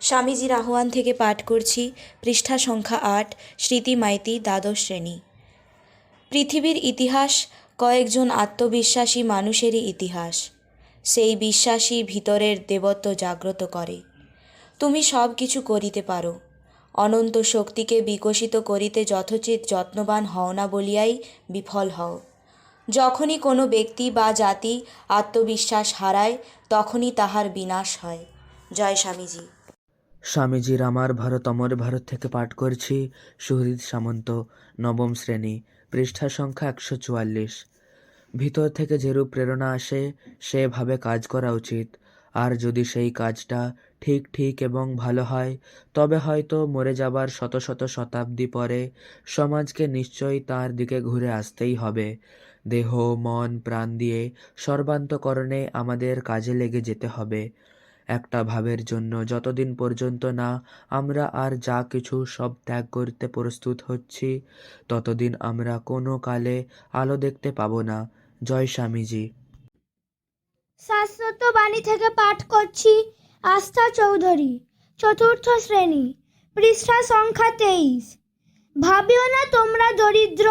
স্বামীজির আহ্বান থেকে পাঠ করছি পৃষ্ঠা সংখ্যা আট, স্মৃতি মাইতি, দ্বাদশ শ্রেণি। পৃথিবীর ইতিহাস কয়েকজন আত্মবিশ্বাসী মানুষেরই ইতিহাস। সেই বিশ্বাসী ভিতরের দেবত্ব জাগ্রত করে। তুমি সব কিছু করিতে পারো। অনন্ত শক্তিকে বিকশিত করিতে যথোচিত যত্নবান হও না বলিয়াই বিফল হও। যখনই কোনো ব্যক্তি বা জাতি আত্মবিশ্বাস হারায়, তখনই তাহার বিনাশ হয়। জয় স্বামীজি। স্বামীজির আমার ভারত অমর ভারত থেকে পাঠ করছি সুহৃদ সামন্ত, নবম শ্রেণি, পৃষ্ঠা সংখ্যা একশো চুয়াল্লিশ। ভিতর থেকে যেরূপ প্রেরণা আসে, সেভাবে কাজ করা উচিত। আর যদি সেই কাজটা ঠিক ঠিক এবং ভালো হয়, তবে হয়তো মরে যাবার শত শত শতাব্দী পরে সমাজকে নিশ্চয়ই তার দিকে ঘুরে আসতেই হবে। দেহ, মন, প্রাণ দিয়ে সর্বান্তকরণে আমাদের কাজে লেগে যেতে হবে। একটা ভাবের জন্য। যতদিন পর্যন্ত না আমরা আর যা কিছু সব ত্যাগ করতে প্রস্তুত হচ্ছি, ততদিন আমরা কোনো কালে আলো দেখতে পাবো না। জয় স্বামীজি। শাশ্বত বাণী থেকে পাঠ করছি আস্থা চৌধুরী, চতুর্থ শ্রেণি, পৃষ্ঠা সংখ্যা তেইশ। ভাবিও না তোমরা দরিদ্র,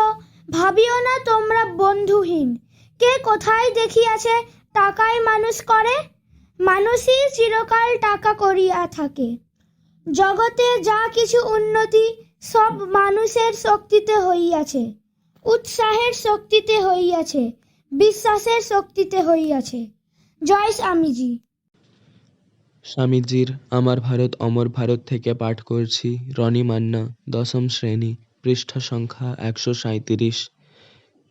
ভাবিও না তোমরা বন্ধুহীন। কে কোথায় দেখিয়াছে, টাকায় মানুষ করে? মানুষই চিরকাল টাকা করিয়া থাকে। জগতে যা কিছু উন্নতি, সব মানুষের শক্তিতে হইয়াছে। উৎসাহের শক্তিতে হইয়াছে, বিশ্বাসের শক্তিতে হইয়াছে। জয় স্বামীজি। স্বামীজির আমার ভারত অমর ভারত থেকে পাঠ করছি রনি মান্না, দশম শ্রেণি, পৃষ্ঠা সংখ্যা একশো সাঁইত্রিশ।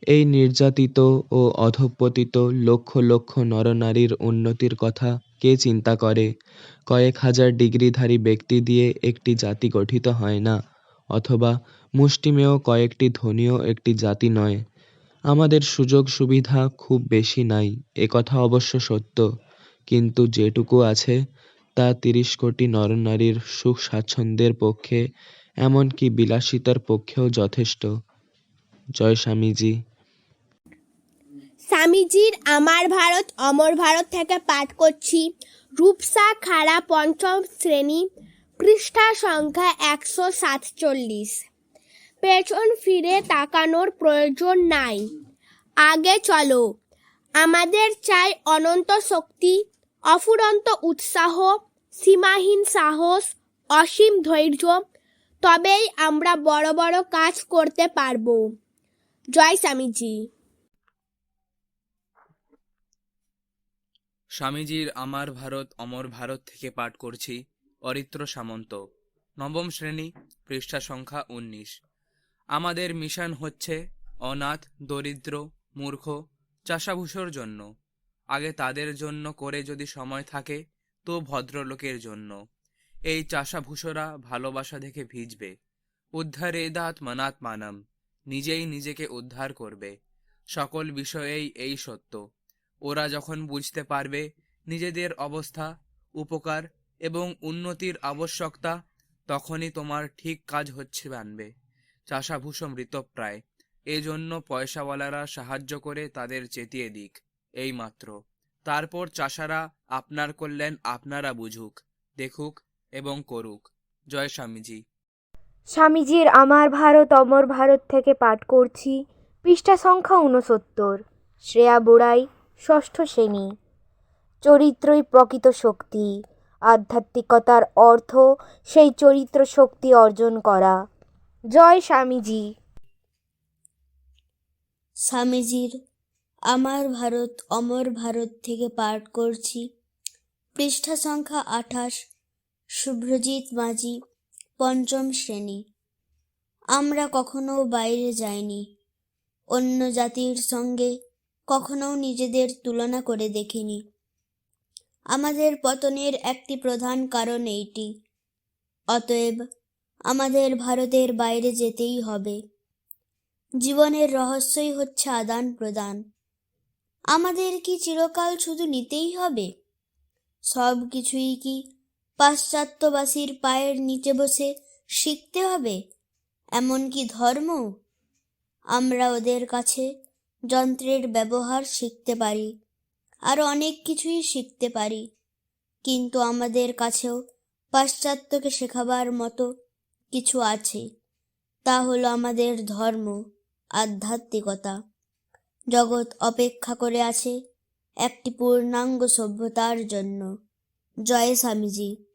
এই নির্যাতিত ও অধঃপতিত লক্ষ লক্ষ নরনারীর উন্নতির কথা কে চিন্তা করে? কয়েক হাজার ডিগ্রিধারী ব্যক্তি দিয়ে একটি জাতি গঠিত হয় না, অথবা মুষ্টিমেয় কয়েকটি ধনীও একটি জাতি নয়। আমাদের সুযোগ সুবিধা খুব বেশি নাই একথা অবশ্য সত্য। কিন্তু যেটুকু আছে, তা তিরিশ কোটি নরনারীর সুখ স্বাচ্ছন্দ্যের পক্ষে, এমনকি বিলাসিতার পক্ষেও যথেষ্ট। জয় স্বামীজি। স্বামীজির আমার ভারত, অমর ভারত থেকে পাঠ করছি। রূপসা খাড়া পঞ্চম শ্রেণি, পৃষ্ঠা সংখ্যা একশো সাতচল্লিশ। পেছন ফিরে তাকানোর প্রয়োজন নাই। আগে চলো। আমাদের চাই অনন্ত শক্তি, অফুরন্ত উৎসাহ, সীমাহীন সাহস, অসীম ধৈর্য। তবেই আমরা বড় বড় কাজ করতে পারব। জয় স্বামীজি। স্বামীজির আমার ভারত, অমর ভারত থেকে পাঠ করছি, অরিত্র সামন্ত। নবম শ্রেণি, পৃষ্ঠা সংখ্যা উনিশ। আমাদের মিশন হচ্ছে অনাথ, দরিদ্র, মূর্খ, চাষাভূষোর জন্য। আগে তাদের জন্য করে যদি সময় থাকে, তো ভদ্রলোকের জন্য। এই চাষাভূষোরা ভালোবাসা দেখে ভিজবে। উদ্ধারে দাঁত মানাত মানাম। নিজেই নিজেকে উদ্ধার করবে। সকল বিষয়েই এই সত্য। ওরা যখন বুঝতে পারবে নিজেদের অবস্থা, উপকার এবং উন্নতির আবশ্যকতা, তখনই তোমার ঠিক কাজ হচ্ছে বানবে চাষাভূষ মৃতপ্রায় এজন্য পয়সাওয়ালারা সাহায্য করে তাদের চেতিয়ে দিক। এই মাত্র। তারপর চাষারা আপনার কল্যাণ আপনারা বুঝুক, দেখুক এবং করুক। জয় স্বামীজি। স্বামীজির আমার ভারত, অমর ভারত থেকে পাঠ করছি। পৃষ্ঠা সংখ্যা ঊনসত্তর। শ্রেয়া বুড়াই, ষষ্ঠ শ্রেণি। চরিত্রই প্রকৃত শক্তি। আধ্যাত্মিকতার অর্থ সেই চরিত্র শক্তি অর্জন করা। জয় স্বামীজি। স্বামীজির আমার ভারত, অমর ভারত থেকে পাঠ করছি। পৃষ্ঠা সংখ্যা আঠাশ। শুভ্রজিৎ মাঝি পঞ্চম শ্রেণি। আমরা কখনো বাইরে যাইনি। অন্য জাতির সঙ্গে কখনো নিজেদের তুলনা করে দেখিনি। আমাদের পতনের একটি প্রধান কারণ এইটি। অতএব আমাদের ভারতের বাইরে যেতেই হবে। জীবনের রহস্যই হচ্ছে আদান প্রদান। আমাদের কি চিরকাল শুধু নিতেই হবে? সব কিছুই কি পাশ্চাত্যবাসীর পায়ের নিচে বসে শিখতে হবে এমনকি ধর্ম? আমরা ওদের কাছে যন্ত্রের ব্যবহার শিখতে পারি, আর অনেক কিছুই শিখতে পারি, কিন্তু আমাদের কাছেও পাশ্চাত্যকে শেখাবার মতো কিছু আছে। তা হলো আমাদের ধর্ম, আধ্যাত্মিকতা। জগৎ অপেক্ষা করে আছে একটি পূর্ণাঙ্গ সভ্যতার জন্য। জয় স্বামীজি।